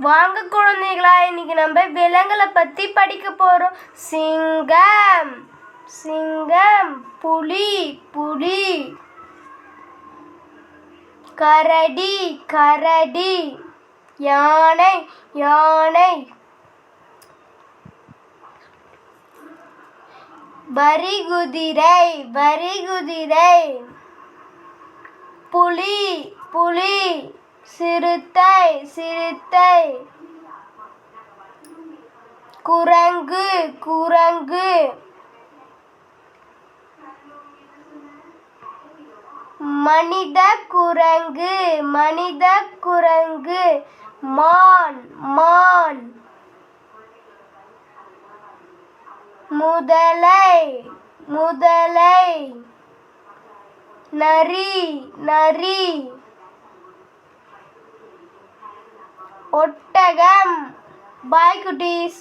வாங்க குழந்தைகளா இன்னைக்கு நம்ம விலங்குகளை பத்தி படிக்க போறோம். சிங்கம் சிங்கம் புலி புலி. கரடி கரடி. யானை யானை. வரிகுதிரை வரிகுதிரை. புலி புலி. சிறுத்தை சிறுத்தை. குரங்கு குரங்கு. மனித குரங்கு மனித குரங்கு. மான் மான். முதலை முதலை. நரி நரி. ஒட்டகம். பாய் குட்டீஸ்